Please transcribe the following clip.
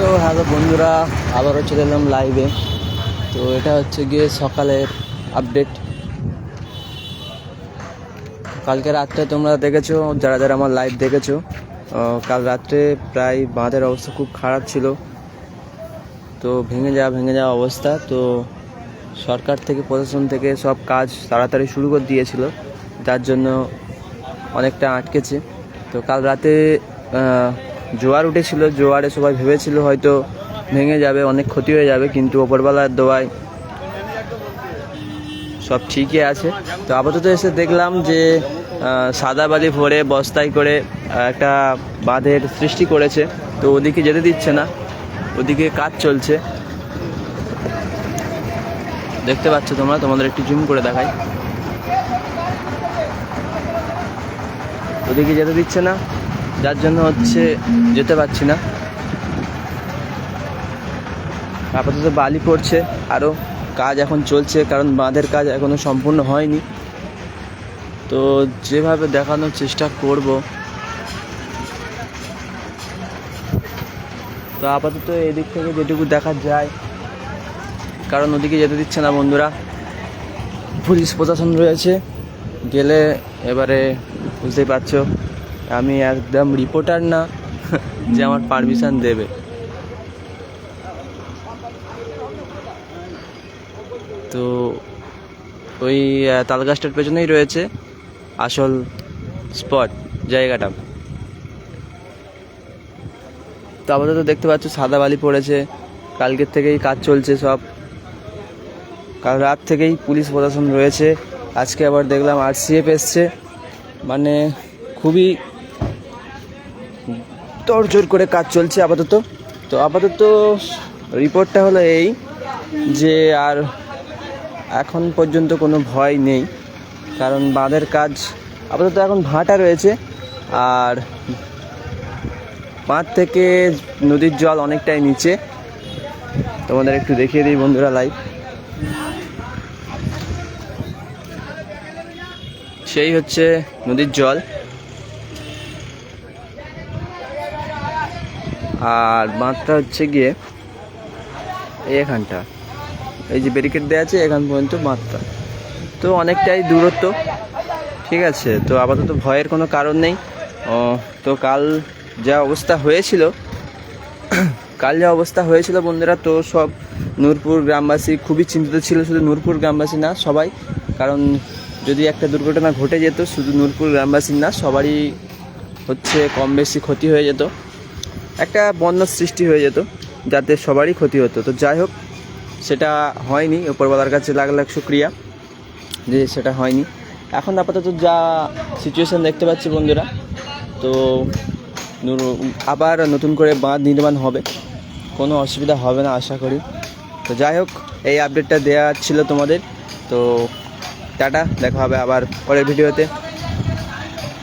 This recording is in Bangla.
সো, হ্যালো বন্ধুরা, আবারও চলে এলাম লাইভে তো এটা হচ্ছে গিয়ে সকালের আপডেট কালকে রাত্রে তোমরা দেখেছ, যারা যারা আমার লাইভ দেখেছ কাল রাত্রে প্রায় বাঁধের অবস্থা খুব খারাপ ছিল। তো ভেঙে যাওয়া ভেঙে যাওয়া অবস্থা। তো সরকার থেকে, প্রশাসন থেকে সব কাজ তাড়াতাড়ি শুরু করে দিয়েছিল, যার জন্য অনেকটা আটকেছে। তো কাল রাতে জোয়ার উঠেছিল, জোয়ারে সবাই ভেবেছিল হয়তো ভেঙে যাবে, অনেক ক্ষতি হয়ে যাবে, কিন্তু ওপরবেলার দোয়ায় সব ঠিকই আছে। তো আপাতত এসে দেখলাম যে সাদা বালি ভরে বস্তায় করে একটা বাঁধের সৃষ্টি করেছে। তো ওদিকে যেতে দিচ্ছে না, ওদিকে কাজ চলছে। দেখতে পাচ্ছ তোমরা, তোমাদের একটু জুম করে দেখাই। ওদিকে যেতে দিচ্ছে না যার জন্য হচ্ছে যেতে পারছি না। আপাতত বালি পড়ছে আরও কাজ এখন চলছে, কারণ বাঁধের কাজ এখনও সম্পূর্ণ হয়নি। তো যেভাবে দেখানোর চেষ্টা করব। তো আপাতত এদিক থেকে যেটুকু দেখা যায়, কারণ ওদিকে যেতে দিচ্ছে না বন্ধুরা। পুলিশ প্রশাসন রয়েছে, গেলে এবারে বুঝতেই পারছ। আমি একদম রিপোর্টার না, যে আমার পারমিশন দেবে। তো ওই তালগাছটার পেছনেই রয়েছে, আসল স্পট জায়গাটা। তো আপাতত দেখতে পাচ্ছ, সাদা বালি পড়েছে, কালকের থেকেই কাজ চলছে সব। কাল রাত থেকেই পুলিশ প্রশাসন রয়েছে, আজকে আবার দেখলাম আর আরসিএফ এসছে। মানে খুবই তোড়জোড় করে কাজ চলছে আপাতত। তো আপাতত রিপোর্টটা হলো এই যে আর এখন পর্যন্ত কোনো ভয় নেই। কারণ বাঁধের কাজ আপাতত এখন ভাটা রয়েছে। আর বাঁধ থেকে নদীর জল অনেকটাই নিচে। তোমাদের একটু দেখিয়ে দিই বন্ধুরা লাইভ সেই হচ্ছে নদীর জল। আর বাঁধটা হচ্ছে গিয়ে এখানটা। এই যে ব্যারিকেড দেওয়া আছে, এখান পর্যন্ত বাঁধটা। তো অনেকটাই দূরত্ব, ঠিক আছে? তো আপাতত ভয়ের কোনো কারণ নেই। তো কাল যা অবস্থা হয়েছিল, কাল যা অবস্থা হয়েছিল বন্ধুরা, তো সব নূরপুর গ্রামবাসী খুবই চিন্তিত ছিল, শুধু নূরপুর গ্রামবাসী না, সবাই। কারণ যদি একটা দুর্ঘটনা ঘটে যেত, শুধু নূরপুর গ্রামবাসীর না, সবারই হচ্ছে কম বেশি ক্ষতি হয়ে যেত। একটা বন্যার সৃষ্টি হয়ে যেত, যাতে সবারই ক্ষতি হতো। তো যাই হোক, সেটা হয়নি ওপরওয়ালার কাছে লাখ লাখ শুক্রিয়া যে সেটা হয়নি। এখন আপাতত যা সিচুয়েশান দেখতে পাচ্ছি বন্ধুরা, তো আবার নতুন করে বাঁধ নির্মাণ হবে। কোনো অসুবিধা হবে না, আশা করি। তো যাই হোক, এই আপডেটটা দেওয়া ছিল তোমাদের। তো টাটা, দেখা হবে আবার পরের ভিডিওতে